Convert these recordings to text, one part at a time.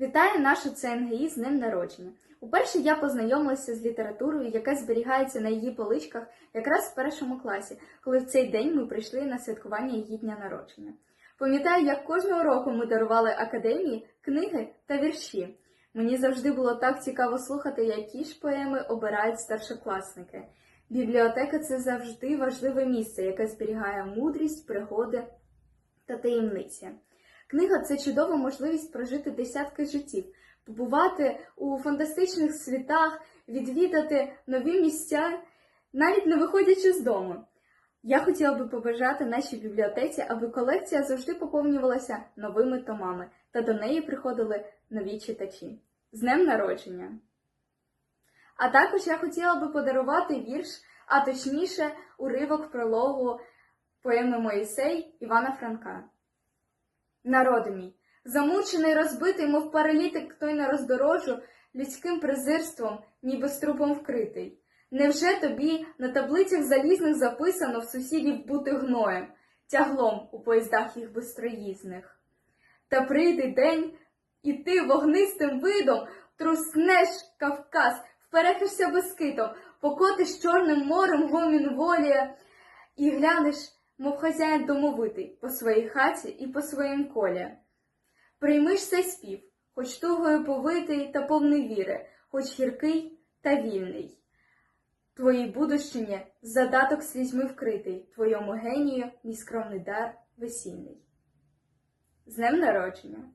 Вітаю нашу ЦНГІ з днем народження. Уперше я познайомилася з літературою, яка зберігається на її поличках якраз в першому класі, коли в цей день ми прийшли на святкування її дня народження. Пам'ятаю, як кожного року ми дарували академії книги та вірші. Мені завжди було так цікаво слухати, які ж поеми обирають старшокласники. Бібліотека це завжди важливе місце, яке зберігає мудрість, пригоди та таємниці. Книга це чудова можливість прожити десятки життів, побувати у фантастичних світах, відвідати нові місця, навіть не виходячи з дому. Я хотіла би побажати нашій бібліотеці, аби колекція завжди поповнювалася новими томами, та до неї приходили нові читачі. З днем народження! А також я хотіла би подарувати вірш, а точніше, уривок прологу поеми Моїсей Івана Франка. Народи мій, замучений, розбитий, мов паралітик, той на роздорожу, людським презирством, ніби струпом вкритий. Невже тобі на таблицях залізних записано в сусідів бути гноєм, тяглом у поїздах їх безстроїзних? Та прийде день, і ти вогнистим видом труснеш Кавказ, вперехишся безкитом, покотиш чорним морем гомін волі і глянеш, мов хазяїн домовитий, по своїй хаті і по своїм колі. Приймиш цей спів, хоч тугою повитий та повний віри, хоч гіркий та вільний. Твоїй будущині задаток слізьми вкритий, твоєму генію мій скромний дар весільний. З днем народження!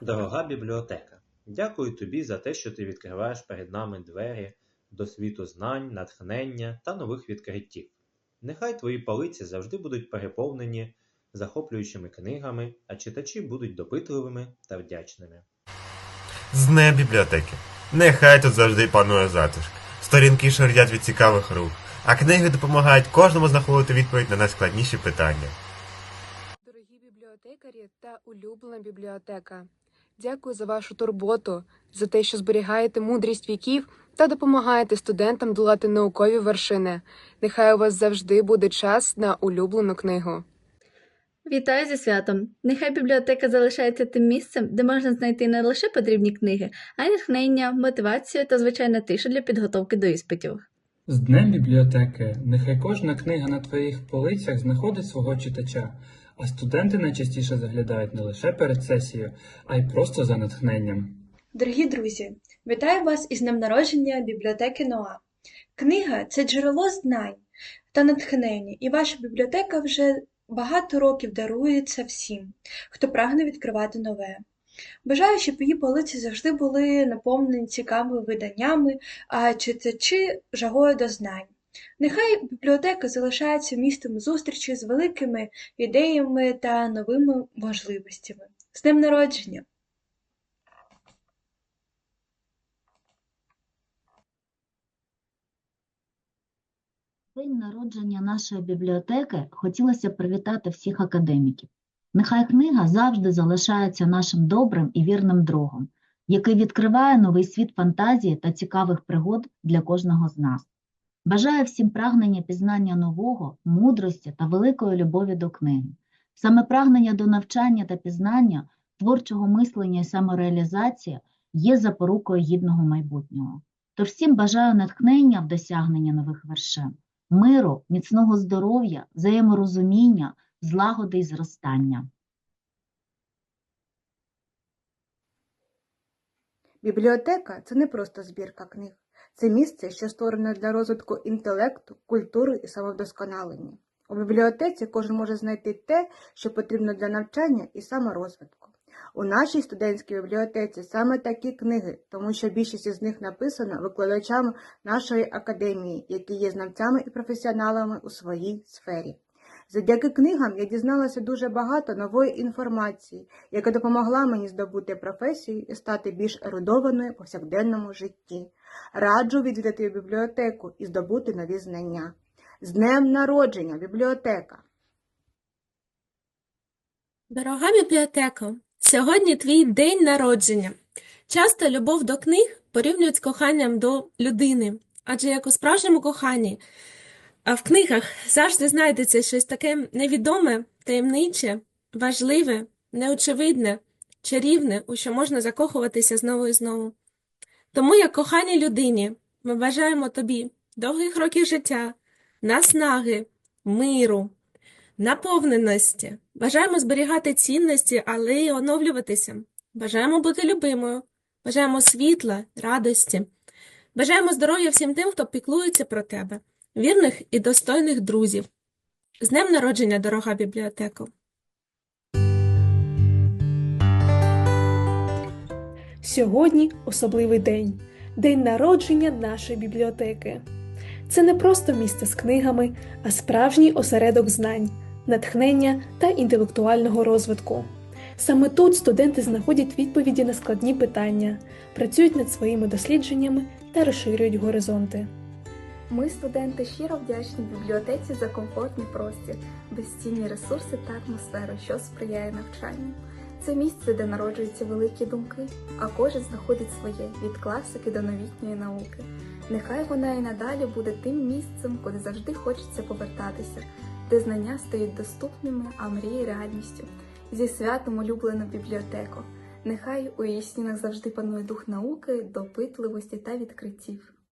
Дорога бібліотека, дякую тобі за те, що ти відкриваєш перед нами двері до світу знань, натхнення та нових відкриттів. Нехай твої полиці завжди будуть переповнені захоплюючими книгами, а читачі будуть допитливими та вдячними. З днем бібліотеки. Нехай тут завжди панує затишок. Сторінки ширять від цікавих рук, а книги допомагають кожному знаходити відповідь на найскладніші питання. Дорогі бібліотекарі та улюблена бібліотека, дякую за вашу турботу, за те, що зберігаєте мудрість віків та допомагаєте студентам долати наукові вершини. Нехай у вас завжди буде час на улюблену книгу. Вітаю зі святом! Нехай бібліотека залишається тим місцем, де можна знайти не лише потрібні книги, а й натхнення, мотивацію та звичайна тиша для підготовки до іспитів. З Днем бібліотеки нехай кожна книга на твоїх полицях знаходить свого читача, а студенти найчастіше заглядають не лише перед сесією, а й просто за натхненням. Дорогі друзі, вітаю вас із днем народження бібліотеки Ноа. Книга це джерело знань та натхнення, і ваша бібліотека вже багато років дарує це всім, хто прагне відкривати нове. Бажаю, щоб її полиці завжди були наповнені цікавими виданнями, а читачі жагою до знань. Нехай бібліотека залишається містом зустрічі з великими ідеями та новими можливостями. З днем народження! День народження нашої бібліотеки хотілося привітати всіх академіків. Нехай книга завжди залишається нашим добрим і вірним другом, який відкриває новий світ фантазії та цікавих пригод для кожного з нас. Бажаю всім прагнення пізнання нового, мудрості та великої любові до книги. Саме прагнення до навчання та пізнання, творчого мислення і самореалізації є запорукою гідного майбутнього. Тож всім бажаю натхнення в досягнення нових вершин миру, міцного здоров'я, взаєморозуміння, злагоди і зростання. Бібліотека це не просто збірка книг, це місце, що створене для розвитку інтелекту, культури і самовдосконалення. У бібліотеці кожен може знайти те, що потрібно для навчання і саморозвитку. У нашій студентській бібліотеці саме такі книги, тому що більшість із них написана викладачами нашої академії, які є знавцями і професіоналами у своїй сфері. Завдяки книгам я дізналася дуже багато нової інформації, яка допомогла мені здобути професію і стати більш ерудованою в повсякденному житті. Раджу відвідати бібліотеку і здобути нові знання. З днем народження, бібліотека! Дорога бібліотека, сьогодні твій день народження. Часто любов до книг порівнюють з коханням до людини, адже як у справжньому коханні, а в книгах завжди знайдеться щось таке невідоме, таємниче, важливе, неочевидне, чарівне, у що можна закохуватися знову і знову. Тому, як коханій людині, ми бажаємо тобі довгих років життя, наснаги, миру, наповненості. Бажаємо зберігати цінності, але й оновлюватися. Бажаємо бути любимою. Бажаємо світла, радості. Бажаємо здоров'я всім тим, хто піклується про тебе, вірних і достойних друзів. З днем народження, дорога бібліотека! Сьогодні особливий день день народження нашої бібліотеки. Це не просто місце з книгами, а справжній осередок знань, натхнення та інтелектуального розвитку. Саме тут студенти знаходять відповіді на складні питання, працюють над своїми дослідженнями та розширюють горизонти. Ми, студенти, щиро вдячні бібліотеці за комфортний простір, безцінні ресурси та атмосферу, що сприяє навчанню. Це місце, де народжуються великі думки, а кожен знаходить своє від класики до новітньої науки. Нехай вона і надалі буде тим місцем, куди завжди хочеться повертатися, де знання стають доступними, а мрії реальністю. Зі святом улюблену бібліотеку. Нехай у її стінах завжди панує дух науки, допитливості та відкриттів.